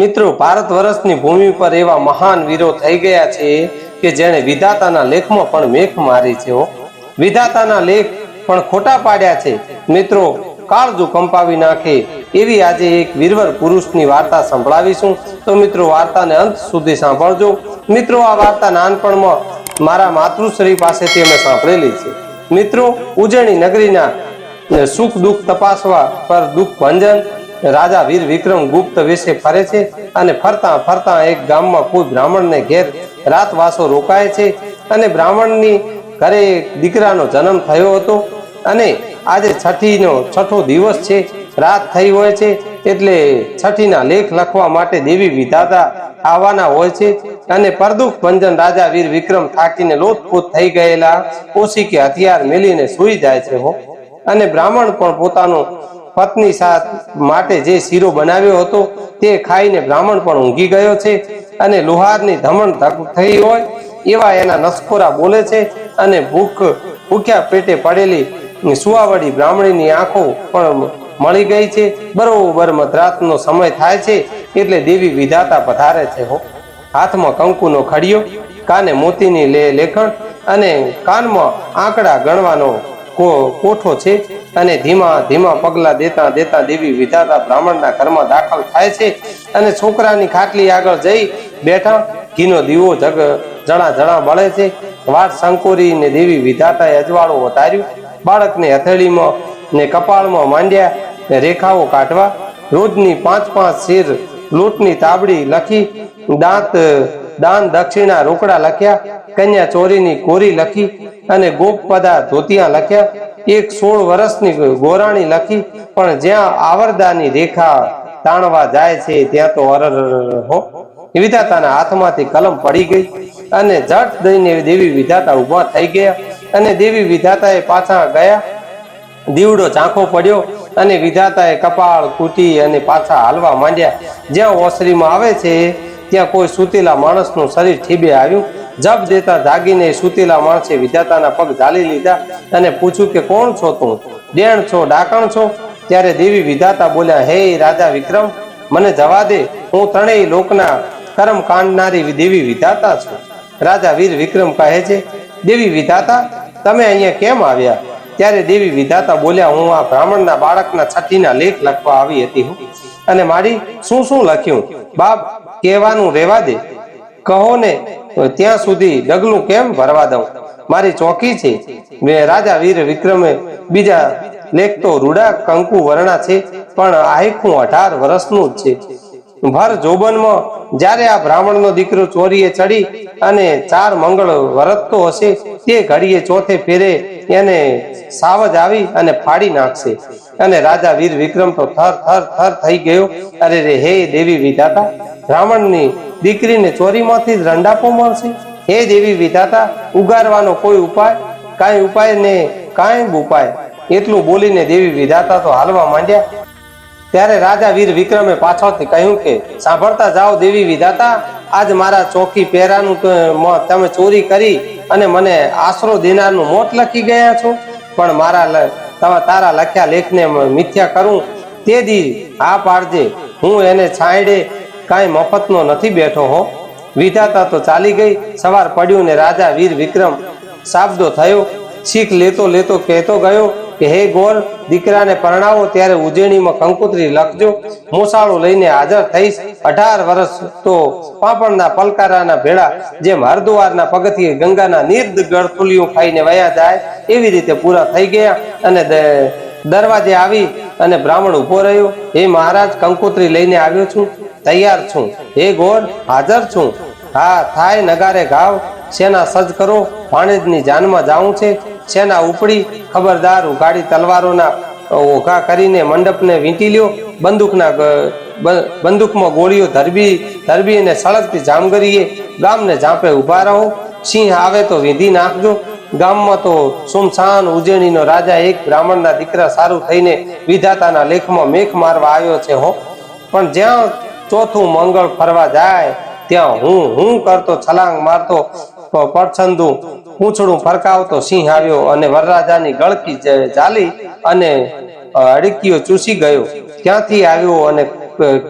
મિત્રો, ભારત વર્ષની ભૂમિ પર એવા મહાન વીરો થઈ ગયા છે કે જેણે વિધાતાના લેખમાં પણ મેખ મારી છે વિધાતાના લેખ પણ ખોટા પાડ્યા છે. મિત્રો, કાળજુ કંપાવી નાખે એવી આજે એક વીરવર પુરુષની વાર્તા સંભળાવીશું. તો મિત્રો, વાર્તાને અંત સુધી સાંભળજો. મિત્રો, આ વાર્તા નાનપણમાં મારા માતૃશ્રી પાસેથી અમે સાંભળેલી છે. મિત્રો, ઉજણી નગરીના સુખ દુઃખ તપાસવા પર દુઃખ ભંજન રાજા વીર વિક્રમ ગુપ્ત વિશે ફરે છે અને ફરતા ફરતા એક ગામમાં કોઈ બ્રાહ્મણને ઘેર રાતવાસો રોકાય છે અને બ્રાહ્મણની ઘરે દીકરાનો જન્મ થયો હતો અને આજે છઠ્ઠીનો છઠ્ઠો દિવસ છે, રાત થઈ હોય છે એટલે છઠ્ઠીના લેખ લખવા માટે દેવી વિધાતા આવવાના હોય છે અને પરદુખ ભંજન રાજા વીર વિક્રમ થાકીને લોથપોથ થઈ ગયેલા ઓછી કે હથિયાર મેલીને સૂઈ જાય છે અને બ્રાહ્મણ પણ પોતાનું પત્ની માટે જે શીરો બનાવ્યો હતો તે ખાઈને બ્રાહ્મણ પણ ઊંઘી ગયો છે અને લુહારની ધમણ થઈ હોય એવા એના નસકોરા બોલે છે અને ભૂખ ભૂખ્યા પેટે પડેલી સુવાવડી બ્રાહ્મણીની આંખો પણ મળી ગઈ છે. બરોબર મધરાતનો સમય થાય છે એટલે દેવી વિધાતા પધારે છે હો. હાથમાં કંકુનો ખડિયો, કાને મોતીની લે લેખણ અને કાનમાં આંકડા ગણવાનો કોઠો છે અને ધીમા ધીમા પગલા દેતા દેતા દેવી વિધાતા બ્રાહ્મણના ઘરમાં દાખલ થાય છે અને છોકરાની ખાટલી આગળ જઈ બેઠા ઘીનો દીવો જગ, જણા જણા બળે છે. વાટ સંકોરીને દેવી વિધાતાએ અજવાળું વધાર્યું. બાળકને હથેળીમાં ને કપાળમાં માંડ્યા રેખાઓ કાઢવા. રોજની પાંચ પાંચ શેર લોટની તાબડી લખી દાંત દાન દક્ષિણા રોકડા લખ્યા, કન્યા ચોરીની કોરી લખી અને ગોપપદા ધોતિયા લખ્યા. એક સોળ વર્ષની ગોરાણી લખી, પણ જ્યાં આવરદાની રેખા તાણવા જાય છે, ત્યાં તો અરર હો. વિધાતાના હાથમાંથી કલમ પડી ગઈ અને જટ દઈને દેવી વિધાતા ઊભા થઈ ગયા અને દેવી વિધાતાએ પાછા ગયા. દીવડો ઝાંખો પડ્યો અને વિધાતાએ કપાળ કૂટી અને પાછા હાલવા માંડ્યા. જ્યાં ઓસરીમાં આવે છે ત્યાં કોઈ સૂતેલા માણસનું શરીર ઠીબે આવ્યું. જપ દેતા જાગીને સૂતેલા માણસે વિધાતાના પગ ઝાલી લીધા અને પૂછ્યું કે કોણ છો તું? ડેણ છો, ડાકણ છો? ત્યારે દેવી વિધાતા બોલ્યા, હે રાજા વિક્રમ, મને જવા દે. હું ત્રણેય લોકના કર્મ કાંડનારી દેવી વિધાતા છું. રાજા વીર વિક્રમ કહે છે, દેવી વિધાતા, તમે અહીંયા કેમ આવ્યા? ત્યારે દેવી વિધાતા બોલ્યા, હું આ બ્રાહ્મણના બાળકના છઠ્ઠીના લેખ લખવા આવી હતી હું. અને મારી શું શું લખ્યું? બાપ, કહેવાનું રહેવા દે. કહો ને, ત્યાં સુધી ડગલું કેમ ભરવા દઉં? મારી ચોકી છે. મેં રાજા વીર વિક્રમે બીજા લેખ તો રૂડા કંકુ વર્ણા છે, પણ આયખું અઢાર વર્ષનું જ છે. ભર જોબનમાં જ્યારે આ બ્રાહ્મણનો દીકરો ચોરીએ ચડી અને ચાર મંગળ વરતતો હશે, તે ઘડીએ ચોથે ફેરે એને સાવજ આવી અને ફાડી નાખશે. અને રાજા વીર વિક્રમ તો થર થર થર થઈ ગયો. અરે રે, હે દેવી વિધાતા, બ્રાહ્મણની દીકરીને ચોરીમાંથી જ રંડાપો મળશે હે દેવી વિધાતા, ઉગારવાનો કોઈ ઉપાય? કાંઈ ઉપાય ને કાંઈ ઉપાય? એટલું બોલીને દેવી વિધાતા તો હાલવા માંડ્યા. ત્યારે રાજા વીર વિક્રમે પાછળથી કહ્યું કે, સાંભળતા જાઓ દેવી વિધાતા, આજ મારા ચોકી પહેરાનું તમે ચોરી કરી અને મને આશરો દેનારનું મોત લખી ગયા છો. પણ મારા તારા લખ્યા લેખને મિથ્યા કરું. તે દી આ પાડજે. હું એને છાંયડે કાંઈ મફતનો નથી બેઠો હો. વિધાતા તો ચાલી ગઈ. સવાર પડ્યું ને રાજા વીર વિક્રમ સાબદો થયો. શીખ લેતો લેતો કહેતો ગયો. કે હે ગોર, દીકરાને પરણાવો ત્યારે ઉજેણીમાં કંકોત્રી લખજો. મોસાળો લઈને હાજર થઈશ. અઢાર વર્ષ તો પાપણના પલકારાના ભેળા, જેમ હરદ્વારના પગથિયે ગંગાના નિર્દ ગળથુલિયું ખાઈને વયા જાય, એવી રીતે પૂરા થઈ ગયા અને દરવાજે આવી અને બ્રાહ્મણ ઊભો રહ્યો. હે મહારાજ, કંકોત્રી લઈને આવ્યો છું. તૈયાર છું. હે ગોર, હાજર છું. હા, થાય નગારે ગાવ સેના સજ કરો. ભાણેજની જાનમાં જાવું છે. સેના ઉપડી ખબરદાર ઉઘાડી તલવારોના ઓઘા કરીને મંડપને વીંટી લ્યો. બંદૂકના બંદૂકમાં ગોળીઓ ધરબી ધરબી અને સળગતી જામગરીએ ગામને ઝાંપે ઊભા રહો. સિંહ આવે તો વિધિ નાખજો. ગામમાં તો સુમસાન ઉજેણીનો રાજા એક બ્રાહ્મણના દીકરા સારું થઈને વિધાતાના લેખમાં મેઘ મારવા આવ્યો છે હો. પણ જ્યાં ચોથું મંગળ ફરવા જાય, ત્યાં હું હું કરતો છલાંગ મારતો પડછંદુ પૂંછડું ફરકાવતો સિંહ આવ્યો અને વરરાજાની ગળકી ચાલી અને અડકીઓ ચૂસી ગયો. ક્યાંથી આવ્યો અને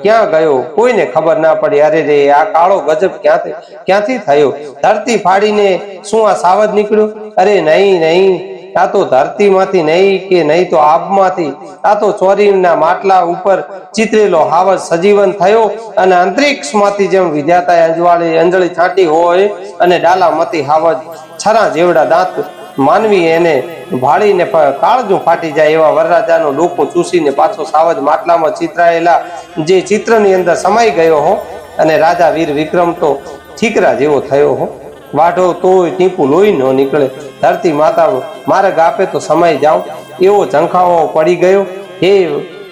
ક્યાં ગયો કોઈને ખબર ના પડી. અરે રે, આ કાળો ગજબ ક્યાંથી ક્યાંથી થયો? ધરતી ફાડીને શું આ સાવજ નીકળ્યું? અરે નહીં નહીં. આ તો ધરતીમાંથી નહીં કે નહીં તો આબમાંથી આ તો ચોરીના માટલા ઉપર ચિતરેલો હાવજ સજીવન થયો અને અંતરિક્ષમાંથી જેમ વિધાતાએ અંજવાળી અંજળી છાંટી હોય અને ડાલામાંથી હાવજ છરા જેવડા દાંત માનવી એને ભાળીને કાળજું ફાટી જાય એવા વરરાજાનો ડોકો ચૂસીને પાછો સાવજ માટલામાં ચિતરાયેલા જે ચિત્રની અંદર સમાઈ ગયો હો અને રાજા વીર વિક્રમ તો ઠીકરા જેવો થયો હો. વાઢો તોય ટીપું લોહી ન નીકળે. ધરતી માતા માર્ગ આપે તો સમાઈ જાઉં. એવો ઝંખાવો પડી ગયો. હે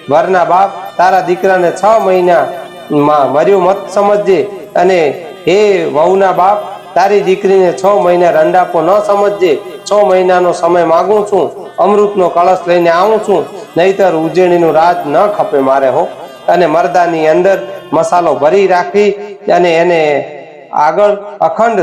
વરના બાપ, તારા દીકરાને છ મહિના માં મર્યો મત સમજજે. અને હે વહુના બાપ, તારી દીકરીને છ મહિના રંડાપો ન સમજજે. છ મહિનાનો સમય માગું છું. અમૃતનો કળશ લઈને આવું છું. નહીતર ઉજેણીનું રાજ ન ખપે મારે હો. અને મરદાની અંદર મસાલો ભરી રાખી અને એને આગળ અખંડ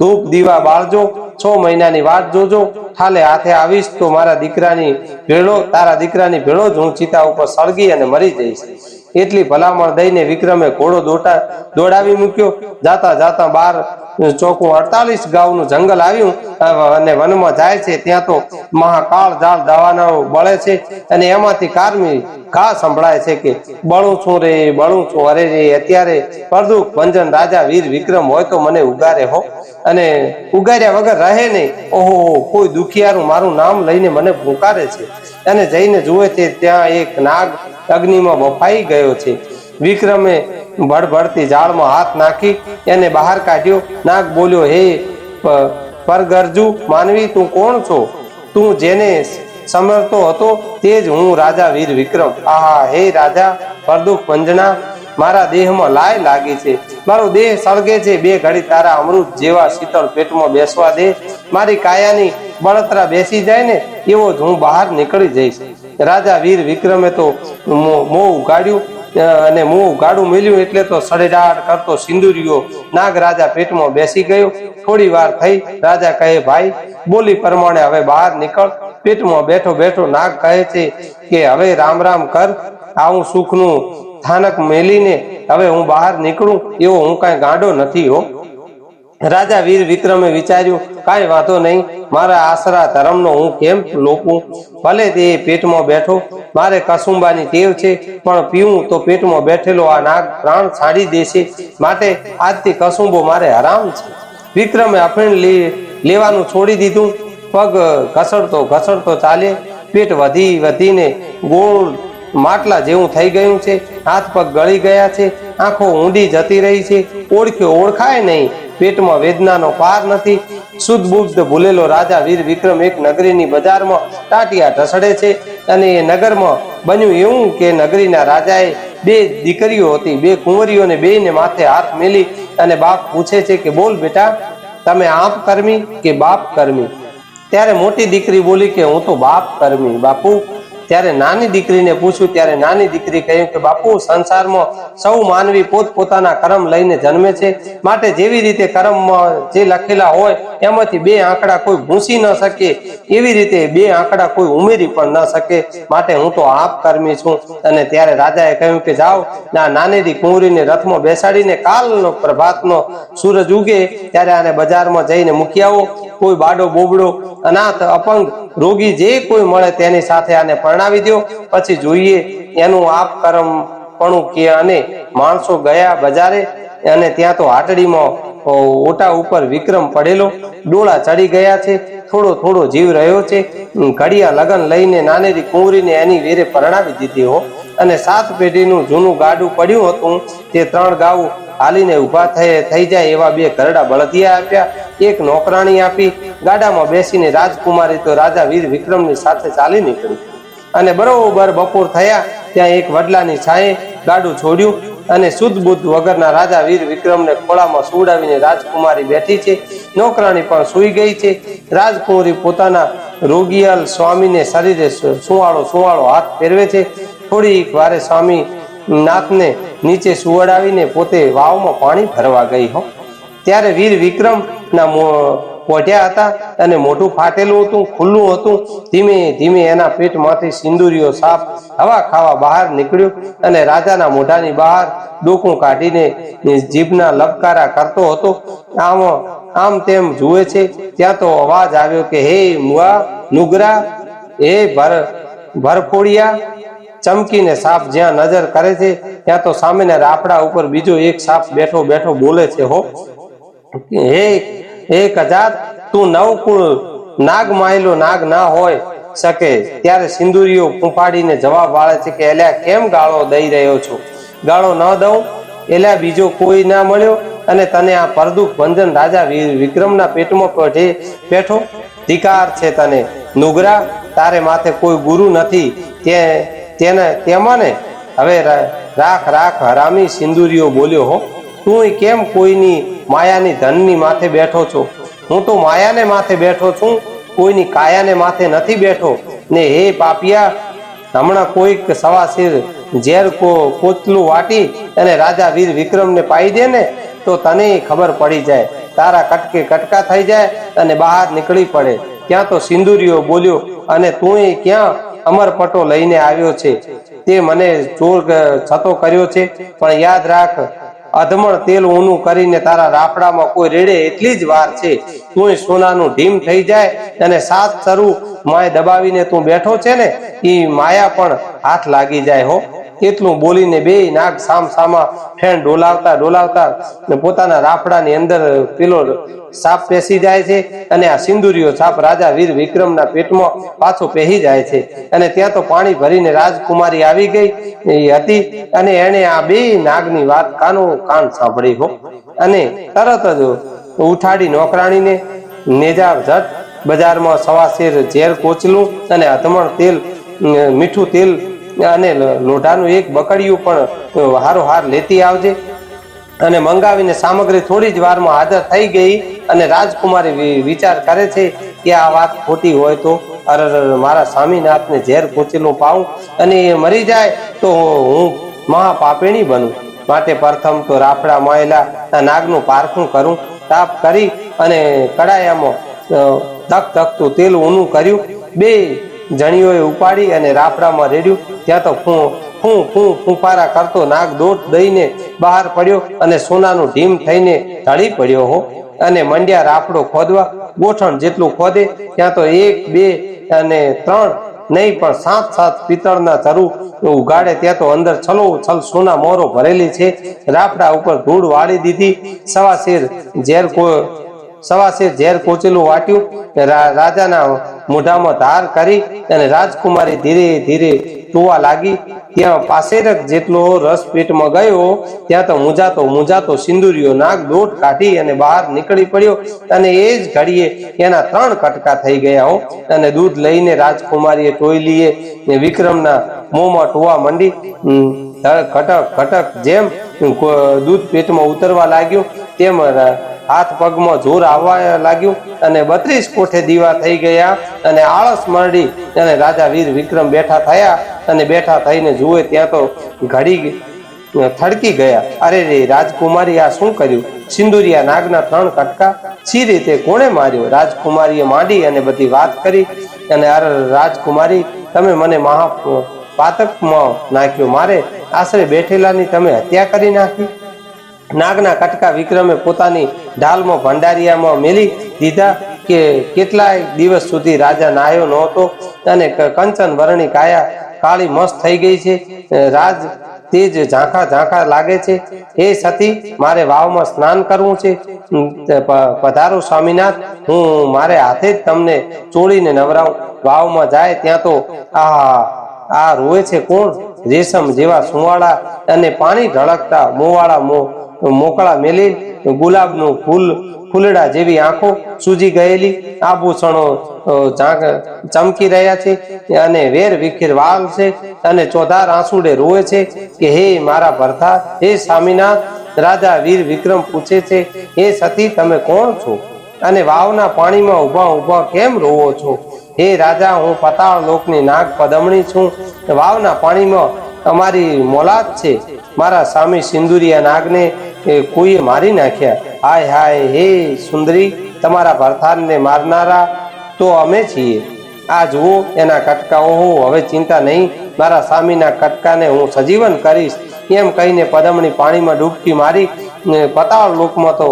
ધૂપ દીવા બાળજો, છ મહિનાની વાત જોજો ઠાલે હાથે આવીશ તો મારા દીકરાની ભેળો, તારા દીકરાની ભેળો જ હું ચિતા ઉપર સળગી અને મરી જઈશ. એટલી ભલામણ દઈને વિક્રમે ઘોડો દોટા દોડાવી મૂક્યો. જાતા જાતા બાર ચોખ્ખું અડતાલીસ ગાઉનું જંગલ આવ્યું અને વનમાં જાય છે. ત્યાં તો મહાકાળ જાળ દવાનાઓ બળે છે અને એમાંથી કારમી ઘા સંભળાય છે કે, બળું છું રે, બળું છું, અરે રે, અત્યારે પરદુખ ભંજન રાજા વીર વિક્રમ હોય તો મને ઉગારે હો. અને ઉગાર્યા વગર રહે નહીં. ઓહો, કોઈ દુખિયારું મારું નામ લઈને મને પુકારે છે. અને જઈને જુએ છે ત્યાં એક નાગ અગ્નિમાં બફાઈ ગયો છે. વિક્રમે ભડભડતી ઝાડમાં હાથ નાખી એને બહાર કાઢ્યો. નાગ બોલ્યો, હે પરગરજુ, માનવી, તું કોણ છો? તું જેને સમરતો હતો તે જ હું રાજા વીર વિક્રમ. આહા, હે રાજા પરદુખ પંજના મારા દેહમાં લાય લાગી છે. મારો દેહ સળગે છે. બે ઘડી તારા અમૃત જેવા શીતળ પેટમાં બેસવા દે. મારી કાયાની બળતરા બેસી જાય ને, એવો જ હું બહાર નીકળી જઈશ. રાજા વીર વિક્રમે તો મો- ઉગાડ્યું અને મોં ઉગાડું મળ્યું એટલે તો સડેડાટ કરતો સિંદુરિયો નાગ રાજા પેટમાં બેસી ગયો. થોડી વાર થઈ, રાજા કહે, ભાઈ, બોલી પ્રમાણે હવે બહાર નીકળ. પેટમાં બેઠો બેઠો નાગ કહે છે કે, હવે રામ રામ કર આવું સુખનું સ્થાનક મેલીને હવે હું બહાર નીકળું, એવો હું કાંઈ ગાંડો નથી હો. રાજા વીર વિક્રમે વિચાર્યું, કાંઈ વાંધો નહીં, મારા આશરા ધર્મનો હું કેમ લોપું? ભલે તે પેટમાં બેઠો, મારે કસુંબાની ટેવ છે, પણ પીવું તો પેટમાં બેઠેલો આ નાગ પ્રાણ છાડી દેશે. માટે આજથી કસુંબો મારે હરામ છે. વિક્રમે અફીણ લેવાનું છોડી દીધું. પગ ઘસડતો ઘસડતો ચાલે. પેટ વધી વધીને ગોળ માટલા જેવું થઈ ગયું છે. હાથ પગ ગળી ગયા છે. આંખો ઊંડી જતી રહી છે. ઓળખ્યો ઓળખાય નહીં. પેટમાં વેદનાનો પાર નથી. શુદ્ધ બુદ્ધ ભૂલેલો રાજા વીર વિક્રમ એક નગરીની બજારમાં ટાટિયા ઢસડે છે અને એ નગરમાં બન્યું એવું કે નગરીના રાજાએ બે દીકરીઓ હતી, બે કુંવરીઓને બેને માથે હાથ મેલી અને બાપ પૂછે છે કે, બોલ બેટા, તમે આપ કર્મી કે બાપ કર્મી? ત્યારે મોટી દીકરી બોલી કે, હું તો બાપ કર્મી. બાપુ ત્યારે નાની દીકરીને પૂછ્યું, ત્યારે નાની દીકરી કહ્યું કે, બાપુ, સંસારમાં સૌ માનવી પોત પોતાના કર્મ લઈને જન્મે છે. માટે જેવી રીતે કર્મમાં જે લખેલા હોય, એમાંથી બે આંકડા કોઈ ભૂંસી ન શકે. એવી રીતે બે આંકડા કોઈ ઉમેરી પણ ન શકે. માટે હું તો આપ કર્મી છું. અને ત્યારે રાજાએ કહ્યું કે, જાઓ. ના નાનેરી કુંવરીને રથમાં બેસાડીને કાલનો પ્રભાતનો સૂરજ ઉગે. ત્યારે આને બજારમાં જઈને મૂકી આવો. કોઈ બાડો બોબડો, અનાથ, અપંગ, રોગી જે કોઈ મળે તેની સાથે આને પરણાવી દો પછી જોઈએ એનું આપ કરમ પણ કે અને માણસો ગયા બજારે અને ત્યાં તો હાટડીમાં ઓટા ઉપર વિક્રમ પડેલો. ડોળા ચડી ગયા છે. થોડો થોડો જીવ રહ્યો છે. ઘડિયા લગન લઈને નાનેરી કુંવરીને એની વેરે પરણાવી દીધી હો. અને સાત પેઢીનું જૂનું ગાડું પડ્યું હતું. તે ત્રણ ગાઉ હાલીને ઊભા થઈ જાય એવા બે ઘરડા બળદિયા આપ્યા. એક નોકરાણી આપી. ગાડામાં બેસીને રાજકુમારી તો રાજા વીર વિક્રમની સાથે ચાલી નીકળી. અને બરોબર બપોર થયા, ત્યાં એક વડલાની છાંયે ગાડું છોડ્યું અને શુદ્ધ બુદ્ધ વગરના રાજા વીર વિક્રમને ખોળામાં સુવડાવીને રાજકુમારી બેઠી છે. નોકરાણી પણ સૂઈ ગઈ છે. રાજકુમારી પોતાના રોગિયાલ સ્વામીને શરીરે સુવાળો સુવાળો હાથ ફેરવે છે. થોડીક વારે સ્વામી નાથને નીચે સુવડાવીને પોતે વાવમાં પાણી ભરવા ગઈ હો. ત્યારે વીર વિક્રમ ના હતા અને મોઢું ફાટેલું હતું, ખુલ્લું હતું. ધીમે ધીમે એના પેટમાંથી સિંદુરીઓ સાપ હવા ખાવા બહાર નીકળ્યો અને રાજાના મોઢાની બહાર ડોકું કાઢીને જીભના લબકારા કરતો હતો. આમ આમ તેમ જુએ છે, ત્યાં તો અવાજ આવ્યો કે, હે મુઆ, નુગરા, હે ભર, ભરફોડિયા, ચમકીને સાપ જ્યાં નજર કરે છે, ત્યાં તો સામેના રાફડા ઉપર બીજો એક સાપ બેઠો બેઠો બોલે છે, હો. હે હે કજાત તું નવકુળ, નાગ માયલો નાગ ના હોય શકે. ત્યારે સિંદુરીઓ ફૂંફાડીને જવાબ વાળે છે કે, એલ્યા, કેમ ગાળો દઈ રહ્યો છું? ગાળો ન દઉં? એલ્યા, બીજો કોઈ ના મળ્યો? અને તને આ પરદુખ ભંજન રાજા વિક્રમના પેટમાં પેઠે બેઠો? ધિકાર છે તને. નુગરા, તારે માથે કોઈ ગુરુ નથી. તે, તેને તેમાં ને હવે રાખ રાખ, હરામી સિંદુરીઓ બોલ્યો, હો, તું કેમ કોઈની માયાની ધનની માથે બેઠો છો. હું તો માયાને માથે બેઠો છું, કોઈની કાયાને માથે નથી બેઠો. ને હે પાપિયા, હમણાં કોઈક સવાસીર ઝેર કો કોચલું વાટી અને રાજા વીર વિક્રમને પાઈ દે ને, તો તને ખબર પડી જાય. તારા કટકે કટકા થઈ જાય અને બહાર નીકળી પડે. ત્યાં તો સિંદુરીઓ બોલ્યો, અને તું ક્યાં અમરપટો લઈને આવ્યો છે? તે મને ચોર છતો કર્યો છે. પણ યાદ રાખ અધમણ તેલ ઊનું કરીને તારા રાફડામાં કોઈ રેડે એટલી જ વાર છે. તું સોનાનું ઢીમ થઈ જાય અને સાત શરૂ માય દબાવીને તું બેઠો છે ને એ માયા પણ હાથ લાગી જાય હો. એટલું બોલીને બે નાગ સામ સામા ફેન ડોલાવતા ડોલાવતા ને પોતાના રાફડાની અંદર પેલો સાપ પેસી જાય છે અને આ સિંદુરીઓ સાપ રાજા વીર વિક્રમના પેટમાં પાછો પહેરી જાય છે. અને ત્યાં તો પાણી ભરીને રાજકુમારી આવી ગઈ હતી અને એણે આ બે નાગની વાત કાનો કાન સાંભળી હો. અને તરત જ ઉઠાડી નોકરાણીને નેજા ઝટ બજારમાં સવાશેર ઝેર કોચલું અને અધમણ તેલ, મીઠું તેલ અને લોઢાનું એક બકડિયું પણ હારો હાર લેતી આવજે. અને મંગાવીને સામગ્રી થોડી જ વારમાં હાજર થઈ ગઈ અને રાજકુમારી વિચાર કરે છે કે આ વાત ખોટી હોય તો અરર મારા સ્વામીનાથને ઝેર પૂછેલું પાઉં અને એ મરી જાય તો હું મહાપાપીણી બનું. માટે પ્રથમ તો રાફડા માયેલા નાગનું પારખું કરું, તાપ કરી અને કડાયામાં ધક ધકતું તેલ ઊનું કર્યું. બે જણીઓએ ઉપાડી અને રાફડામાં રેડ્યું. ત્યાં તો ફૂ ફૂ ફૂ, ફૂંફારા કરતો નાગ દોટ દઈને બહાર પડ્યો અને સોનાનું ઢીમ થઈને ઢળી પડ્યો હો. અને મંડ્યા રાફડો ખોદવા, ગોઠણ જેટલું ખોદે, ત્યાં તો એક, બે અને ત્રણ, નહીં પણ સાત સાત પિત્તળના ચરુ ઉગાડે, ત્યાં તો અંદર છલો, છલ સોના મોરો ભરેલી છે. રાફડા ઉપર ધૂળ વાળી દીધી. સવા શેર ઝેર કો સવાસે ઝેર કોચેલું વાટ્યું. રાજાના મોઢામાં ધાર કરી અને રાજકુમારી ધીરે ધીરે ટોવા લાગી. ત્યાં પાસેરક જેટલો રસ પેટમાં ગયો, ત્યાં તો મૂંઝાતો મૂંઝાતો સિંદુરીયો નાગ દોટ કાઢી અને બહાર નીકળી પડ્યો. અને એ જ ઘડીએ એના ત્રણ કટકા થઈ ગયા હો. અને દૂધ લઈને રાજકુમારીએ ટોયલીએ વિક્રમના મોંમાં ટોવા મંડી. ઘટક ઘટક જેમ દૂધ પેટમાં ઉતરવા લાગ્યું, તેમ હાથ પગમાં જોર આવવા લાગ્યું અને બત્રીસ કોઠે દીવા થઈ ગયા અને આળસ મરડી અને રાજા વીર વિક્રમ બેઠા થયા અને બેઠા થઈને જુએ ત્યાં તો ઘડી થડકી ગયા. અરે રે રાજકુમારી આ શું કર્યું? સિંદુરિયા નાગના ત્રણ કટકા સી રીતે કોણે માર્યો? રાજકુમારીએ માંડી અને બધી વાત કરી અને અરે રાજકુમારી, તમે મને મહા પાતકમાં નાખ્યો. મારે આશરે બેઠેલાની તમે હત્યા કરી નાખી. નાગના કટકા વિક્રમે પોતાની ઢાલમાં ભંડારિયામાં મેલી દીધા કે કેટલાય દિવસ સુધી રાજા નાયો નહોતો અને કંચન વર્ણી કાયા કાળી મસ્ત થઈ ગઈ છે. રાજ રાજ તેજ ઝાંખા ઝાંખા લાગે છે. એ સતી, મારે વાવમાં સ્નાન કરવું છે. પધારો સ્વામીનાથ. હું મારે હાથે જ તમને ચોળીને નવરાવું. વાવમાં જાય ત્યાં તો આ આ રોવે છે કોણ? રેશમ જેવા સુવાળા અને પાણી ઢળકતા મોવાળા મો મોકળા મેલી, ગુલાબનું ફૂલ, ફૂલડા જેવી આંખો સૂજી ગયેલી. આભૂષણો ચમકી રહ્યા છે અને વેર વિખેર વાલ છે અને ચોધાર આંસુડે રોવે છે કે, હે મારા ભરતા હે સ્વામીનાથ, રાજા વીર વિક્રમ પૂછે છે, હે સતી, તમે કોણ છો? અને વાવના પાણીમાં ઊભા ઊભા કેમ રોવો છો? હે રાજા, હું પતાળ લોકની નાગ પદમણી છું. વાવના પાણીમાં અમારી મોલાદ છે. મારા સ્વામી સિંદુરિયા નાગને એ કોઈએ મારી નાખ્યા. હાય હાય, હે સુંદરી, તમારા ભરથાનને મારનારા તો અમે છીએ. આ જુઓ, એના કટકાઓ હું હવે ચિંતા નહીં. મારા સ્વામીના કટકાને હું સજીવન કરીશ. એમ કહીને પદમણી પાણીમાં ડૂબકી મારી પતાળ લોકમાં તો,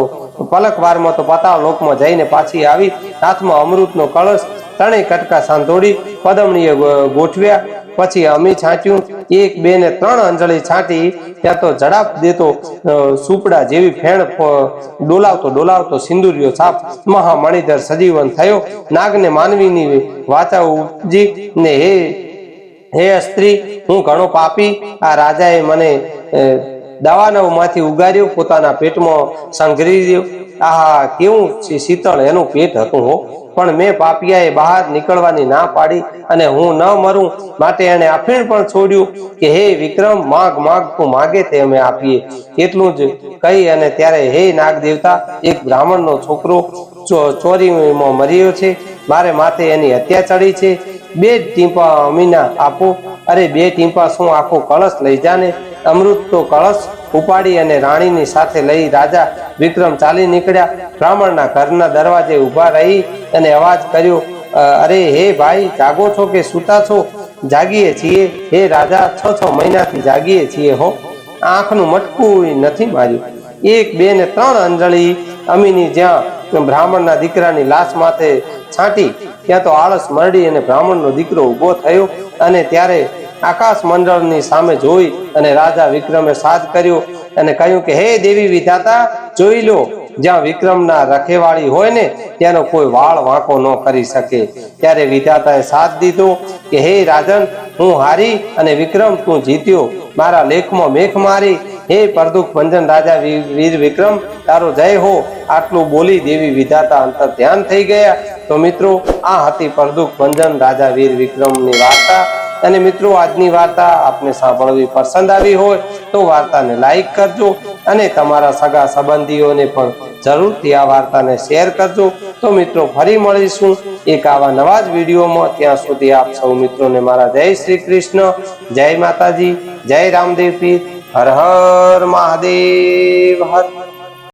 પલકવારમાં તો પતાળ લોકમાં જઈને પાછી આવી. હાથમાં અમૃતનો કળશ, ત્રણેય કટકા સાંધોડી પદમણીએ ગોઠવ્યા. પછી અમી છાંટ્યું. એક બે ને ત્રણ અંજળી છાંટી. ત્યાં તો જડાપ દેતો સુપડા જેવી ફેણ ડોલાવતો ડોલાવતો સિંદુરિયો સાપ મહામણિધર સજીવન થયો. નાગને માનવીની વાચા ઉપજી ને હે હે સ્ત્રી હું ઘણો પાપી. આ રાજાએ મને અ, દાવાનવમાંથી ઉગાર્યો પોતાના પેટમાં સંઘરી રહ્યો આહા કેવું શીતળ એનું પેટ હતું હો. પણ મેં પાપિયાએ બહાર નીકળવાની ના પાડી અને હું ન મરું. માટે એણે અફીણ પણ છોડ્યું કે, હે વિક્રમ, માગ માગ, તું માગે તે અમે આપીએ. એટલું જ કહી અને ત્યારે, હે નાગ દેવતા એક બ્રાહ્મણનો છોકરો ચોરીમાં મર્યો છે. મારે માથે એની હત્યા ચડી છે. બે ટીમ્પા અમીના આપો. અરે, બે ટીમ્પા શું આખો કળશ લઈ જાને? અમૃત તો કળશ ઉપાડી અને રાણીની સાથે લઈ રાજા વિક્રમ ચાલી નીકળ્યા. બ્રાહ્મણના ઘરના દરવાજે ઊભા રહી અને અવાજ કર્યો અરે હે ભાઈ, જાગો છો કે સૂતા છો? જાગીએ છીએ. હે રાજા, છ છ મહિનાથી જાગીએ છીએ હો. આંખનું મટકું નથી માર્યું. એક, બે ને ત્રણ અંજળી અમીની જ્યાં બ્રાહ્મણના દીકરાની લાશ માથે છાંટી, ત્યાં તો આળસ મરડી અને બ્રાહ્મણનો દીકરો ઊભો થયો અને ત્યારે આકાશ મંડળની સામે જોઈ અને રાજા વિક્રમે સાથ કર્યો અને કહ્યું કે, હે દેવી વિધાતા, જોઈ લો, જ્યાં વિક્રમના રખેવાળી હોય ને, ત્યાંનો કોઈ વાળ વાંકો ન કરી શકે. ત્યારે વિધાતાએ સાથ દીધો કે, હે રાજન, હું હારી અને વિક્રમ તું જીત્યો. મારા લેખમાં મેખ મારી. હે પરદુખ ભંજન રાજા વીર વિક્રમ, તારો જય હો. આટલું બોલી દેવી વિધાતા અંતર ધ્યાન થઈ ગયા. તો મિત્રો, આ હતી પરદુખ ભંજન રાજા વીર વિક્રમની વાર્તા. અને મિત્રો, આજની વાર્તા આપને સાંભળવી પસંદ આવી હોય તો વાર્તાને લાઈક કરજો અને તમારા સગા સંબંધીઓને પણ જરૂરથી આ વાર્તાને શેર કરજો. તો મિત્રો, ફરી મળીશું એક આવા નવા જ વિડીયોમાં. ત્યાં સુધી આપ સૌ મિત્રોને મારા જય શ્રી કૃષ્ણ, જય માતાજી, જય રામદેવ પીર હર હર મહાદેવ, હર